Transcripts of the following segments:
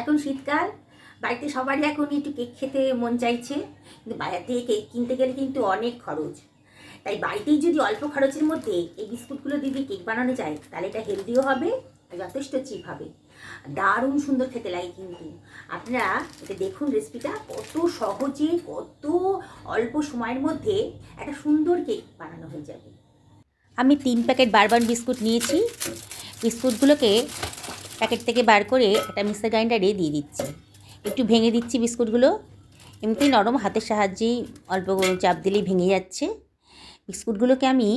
এখন শীতকাল, বাড়িতে সবারই এখন একটু কেক খেতে মন চাইছে, কিন্তু বাজার থেকে কেক কিনতে গেলে কিন্তু অনেক খরচ। তাই বাড়িতেই যদি অল্প খরচের মধ্যে এই বিস্কুটগুলো দিয়ে কেক বানানো যায়, তাহলে এটা হেলদিও হবে আর যথেষ্ট চিপ হবে। দারুণ সুন্দর খেতে লাগে কিন্তু। আপনারা এটা দেখুন রেসিপিটা কত সহজে, কত অল্প সময়ের মধ্যে একটা সুন্দর কেক বানানো হয়ে যাবে। আমি তিন প্যাকেট বারবান বিস্কুট নিয়েছি। বিস্কুটগুলোকে প্যাকেট থেকে বার করে একটা মিক্সার গ্রাইন্ডারে দিয়ে দিচ্ছি। একটু ভেঙে দিচ্ছি বিস্কুটগুলো। এমনিতেই নরম হাতের সাহায্যেই অল্প চাপ দিলেই ভেঙে যাচ্ছে। বিস্কুটগুলোকে আমি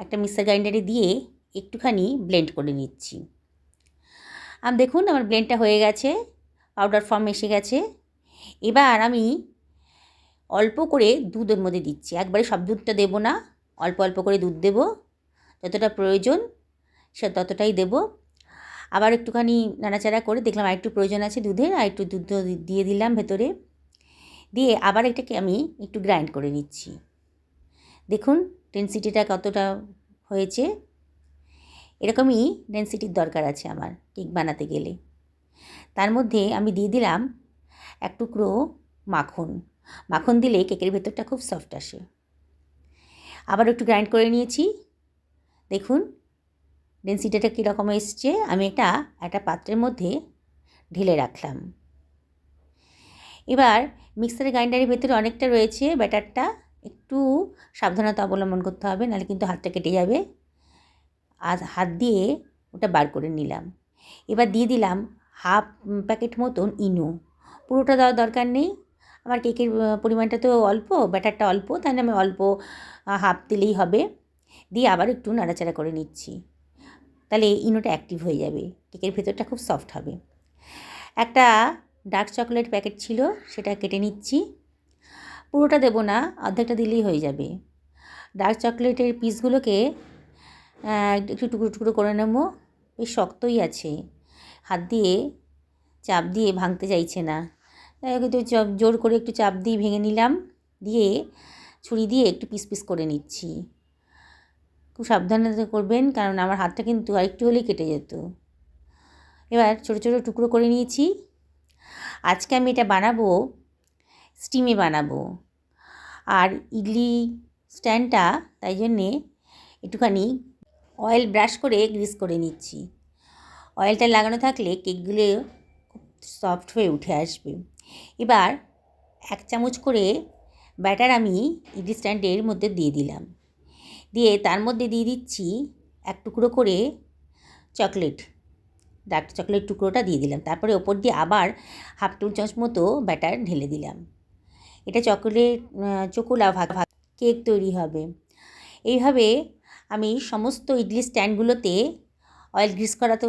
একটা মিক্সার গ্রাইন্ডারে দিয়ে একটুখানি ব্লেন্ড করে নিচ্ছি। আর দেখুন আমার ব্লেন্ডটা হয়ে গেছে, পাউডার ফর্ম এসে গেছে। এবার আমি অল্প করে দুধের মধ্যে দিচ্ছি। একবারে সব দুধটা দেবো না, অল্প অল্প করে দুধ দেব। যতটা প্রয়োজন সে ততটাই দেব। আবার একটুখানি নাড়াচাড়া করে দেখলাম আর একটু প্রয়োজন আছে দুধের আর একটু দুধ দিয়ে দিলাম ভেতরে। দিয়ে আবার এটাকে আমি একটু গ্রাইন্ড করে নিচ্ছি। দেখুন ডেন্সিটিটা কতটা হয়েছে। এরকমই ডেন্সিটির দরকার আছে আমার কেক বানাতে গেলে। তার মধ্যে আমি দিয়ে দিলাম এক টুকরো মাখন। মাখন দিলে কেকের ভেতরটা খুব সফট আসে। আবার একটু গ্রাইন্ড করে নিয়েছি। দেখুন ডেন্সিটিটা কীরকম এসছে? আমি এটা একটা পাত্রের মধ্যে ঢেলে রাখলাম। এবার মিক্সার গ্রাইন্ডারের ভেতরে অনেকটা রয়েছে ব্যাটারটা। একটু সাবধানতা অবলম্বন করতে হবে, নাহলে কিন্তু হাতটা কেটে যাবে। আর হাত দিয়ে ওটা বার করে নিলাম। এবার দিয়ে দিলাম হাফ প্যাকেট মতন ইনো পুরোটা দেওয়ার দরকার নেই। আমার কেকের পরিমাণটা তো অল্প, ব্যাটারটা অল্প, তাহলে আমি অল্প হাফ দিলেই হবে। দিয়ে আবার একটু নাড়াচাড়া করে নিচ্ছি। তাহলে ইনোটা অ্যাক্টিভ হয়ে যাবে। কেকের ভেতরটা খুব সফট হবে। একটা ডার্ক চকলেট প্যাকেট ছিল, সেটা কেটে নিচ্ছি। পুরোটা দেবো না, অর্ধেকটা দিলেই হয়ে যাবে। ডার্ক চকলেটের পিসগুলোকে একটু টুকরো টুকরো করে নেব। বেশ শক্তই আছে। হাত দিয়ে চাপ দিয়ে ভাঙতে চাইছে না। কিন্তু জোর করে একটু চাপ দিয়ে ভেঙে নিলাম। দিয়ে ছুরি দিয়ে একটু পিস পিস করে নিচ্ছি। খুব সাবধানতা করবেন, কারণ আমার হাতটা কিন্তু আরেকটু হলেই কেটে যেত। এবার ছোটো ছোটো টুকরো করে নিয়েছি। আজকে আমি এটা বানাবো স্টিমে বানাবো। আর ইডলি স্ট্যান্ডটা, তাই জন্যে একটুখানি অয়েল ব্রাশ করে গ্রিস করে নিচ্ছি। অয়েলটা লাগানো থাকলে কেকগুলো খুব সফট হয়ে উঠে আসবে। এবার এক চামচ করে ব্যাটার আমি ইডলি স্ট্যান্ডের মধ্যে দিয়ে দিলাম। দিয়ে তার মধ্যে দিয়ে দিচ্ছি এক টুকরো করে চকলেট। ডার্ক চকলেট টুকরোটা দিয়ে দিলাম। তারপরে ওপর দিয়ে আবার হাফ টু চামচ মতো ব্যাটার ঢেলে দিলাম। এটা চকলেট চকোলা ভাগ ভাগ কেক তৈরি হবে। এইভাবে আমি সমস্ত ইডলি স্ট্যান্ডগুলোতে অয়েল গ্রিস করা তো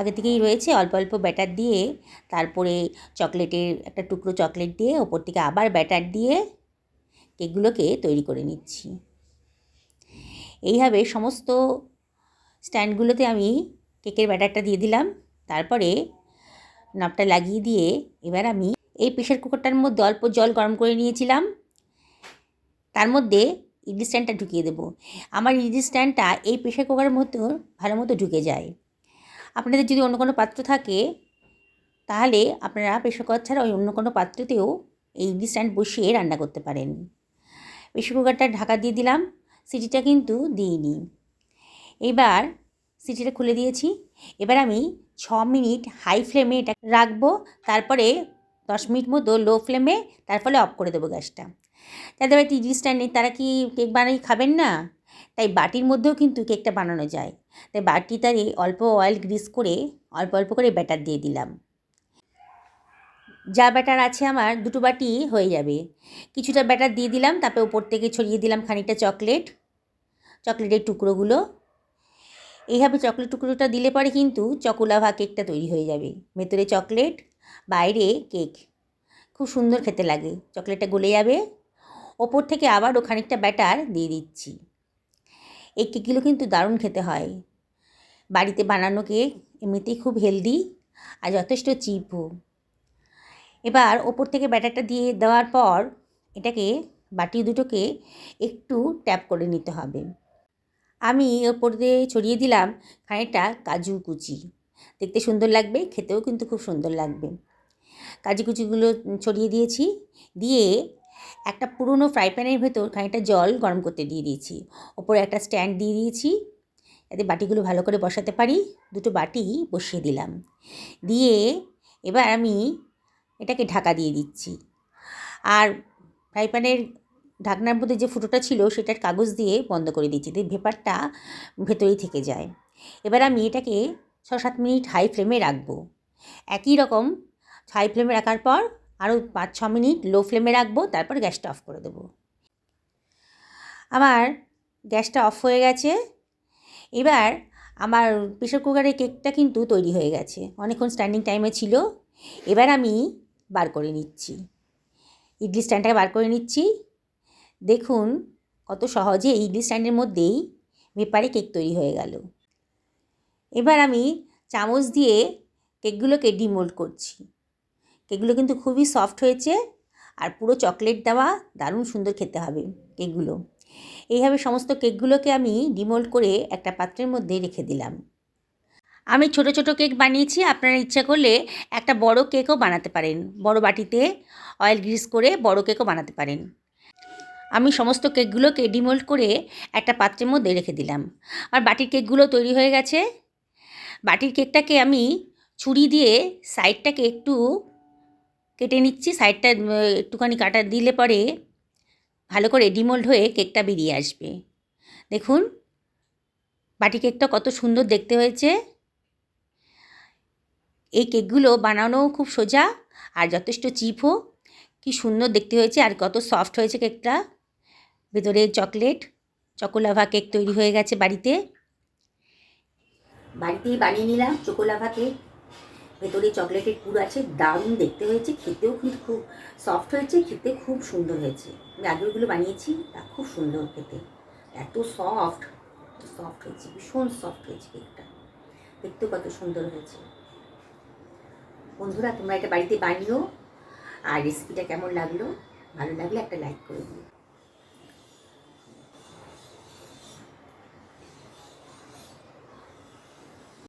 আগে থেকেই রয়েছে। অল্প অল্প ব্যাটার দিয়ে তারপরে চকলেটের একটা টুকরো চকলেট দিয়ে ওপর থেকে আবার ব্যাটার দিয়ে কেকগুলোকে তৈরি করে নিচ্ছি। এইভাবে সমস্ত স্ট্যান্ডগুলোতে আমি কেকের ব্যাটারটা দিয়ে দিলাম। তারপরে নবটা লাগিয়ে দিয়ে এবার আমি এই প্রেশার কুকারটার মধ্যে অল্প জল গরম করে নিয়েছিলাম। তার মধ্যে ইডলি স্ট্যান্ডটা ঢুকিয়ে দেবো। আমার ইডলি স্ট্যান্ডটা এই প্রেশার কুকারের মতো ভালো মতো ঢুকে যায়। আপনাদের যদি অন্য কোনো পাত্র থাকে, তাহলে আপনারা প্রেশার কুকার ছাড়া ওই অন্য কোনো পাত্রতেও এই ইডলি স্ট্যান্ড বসিয়ে রান্না করতে পারেন। প্রেশার কুকারটা ঢাকা দিয়ে দিলাম। সিটিটা কিন্তু দিইনি। এবার সিটিটা খুলে দিয়েছি। এবার আমি ছ মিনিট হাই ফ্লেমে এটা রাখব, তারপরে দশ মিনিট মতো লো ফ্লেমে তারপরে অফ করে দেবো গ্যাসটা। যাদের বাড়িতে ইডলি স্ট্যান্ড নেই, তারা কি কেক বানাই খাবেন না? তাই বাটির মধ্যেও কিন্তু কেকটা বানানো যায়। তাই বাটি বাটিটারে অল্প অয়েল গ্রিস করে, অল্প অল্প করে ব্যাটার দিয়ে দিলাম। যা ব্যাটার আছে আমার, দুটো বাটি হয়ে যাবে। কিছুটা ব্যাটার দিয়ে দিলাম, তারপরে ওপর থেকে ছড়িয়ে দিলাম খানিকটা চকলেট, চকলেটের টুকরোগুলো। এইভাবে চকলেট টুকরোটা দিলে পরে কিন্তু চকোলাভা কেকটা তৈরি হয়ে যাবে। ভেতরে চকলেট, বাইরে কেক। খুব সুন্দর খেতে লাগে, চকলেটটা গলে যাবে। ওপর থেকে আবারও খানিকটা ব্যাটার দিয়ে দিচ্ছি। এই কেকগুলো কিন্তু দারুণ খেতে হয়। বাড়িতে বানানো কেক এমনিতেই খুব হেলদি আর যথেষ্ট চিপও। এবার ওপর থেকে ব্যাটারটা দিয়ে দেওয়ার পর এটাকে বাটি দুটোকে একটু ট্যাপ করে নিতে হবে। আমি ওপর দিয়ে ছড়িয়ে দিলাম খানিকটা কাজু কুচি। দেখতে সুন্দর লাগবে, খেতেও কিন্তু খুব সুন্দর লাগবে। কাজু কুচিগুলো ছড়িয়ে দিয়েছি, দিয়ে একটা পুরনো ফ্রাই প্যানের ভেতর খানিকটা জল গরম করতে দিয়ে দিয়েছি। ওপরে একটা স্ট্যান্ড দিয়ে দিয়েছি, যাতে বাটিগুলো ভালো করে বসাতে পারি। দুটো বাটি বসিয়ে দিলাম। দিয়ে এবার আমি এটাকে ঢাকা দিয়ে দিচ্ছি। আর ফ্রাই প্যানের ঢাকনার মধ্যে যে ফুটোটা ছিল সেটার কাগজ দিয়ে বন্ধ করে দিচ্ছি, দিয়ে ভেপারটা ভেতরেই থেকে যায়। এবার আমি এটাকে ছ সাত মিনিট হাই ফ্লেমে রাখব। একই রকম হাই ফ্লেমে রাখার পর আরও পাঁচ ছ মিনিট লো ফ্লেমে রাখব, তারপর গ্যাসটা অফ করে দেবো। আমার গ্যাসটা অফ হয়ে গেছে। এবার আমার প্রেশার কুকারের কেকটা কিন্তু তৈরি হয়ে গেছে। অনেকক্ষণ স্ট্যান্ডিং টাইমে ছিল। এবার আমি বার করে নিচ্ছি। ইডলি স্ট্যান্ডটাকে বার করে নিচ্ছি। দেখুন কত সহজে ইডলি স্ট্যান্ডের মধ্যেই ভেপারে কেক তৈরি হয়ে গেল। এবার আমি চামচ দিয়ে কেকগুলোকে ডিমোল্ড করছি। কেকগুলো কিন্তু খুবই সফট হয়েছে আর পুরো চকলেট দেওয়া দারুণ সুন্দর খেতে হবে কেকগুলো। এইভাবে সমস্ত কেকগুলোকে আমি ডিমোল্ড করে একটা পাত্রের মধ্যে রেখে দিলাম। আমি ছোট ছোট কেক বানিয়েছি, আপনারা ইচ্ছা করলে একটা বড় কেকও বানাতে পারেন। বড় বাটিতে অয়েল গ্রিস করে বড় কেকও বানাতে পারেন। আমি সমস্ত কেকগুলোকে ডিমোল্ড করে একটা পাত্রের মধ্যে রেখে দিলাম। আর বাটির কেকগুলো তৈরি হয়ে গেছে। বাটির কেকটাকে আমি ছুরি দিয়ে সাইডটাকে একটু কেটে নিচ্ছি। সাইডটা একটুখানি কাটা দিলে পরে ভালো করে ডিমোল্ড হয়ে কেকটা বেরিয়ে আসবে। দেখুন, বাটি কেকটা কত সুন্দর দেখতে হয়েছে। এই কেকগুলো বানানোও খুব সোজা আর যথেষ্ট চিপও। কি সুন্দর দেখতে হয়েছে আর কত সফট হয়েছে কেকটা। ভেতরে চকলেট চকোলাভা কেক তৈরি হয়ে গেছে বাড়িতে। বাড়িতেই বানিয়ে নিলাম চকোলাভা কেক ভেতরে চকলেটের পুর আছে, দারুণ দেখতে হয়েছে, খেতেও কিন্তু খুব সফট হয়েছে, খেতে খুব সুন্দর হয়েছে। আমি আগেরগুলো বানিয়েছি, তা খুব সুন্দর খেতে। এত সফট সফট হয়েছে, ভীষণ সফট হয়েছে কেকটা। দেখতেও কত সুন্দর হয়েছে। বন্ধুরা, তোমরা এটা বাড়িতে বানিও। আর রেসিপিটা কেমন লাগল? ভালো লাগলে একটা লাইক করে দিও।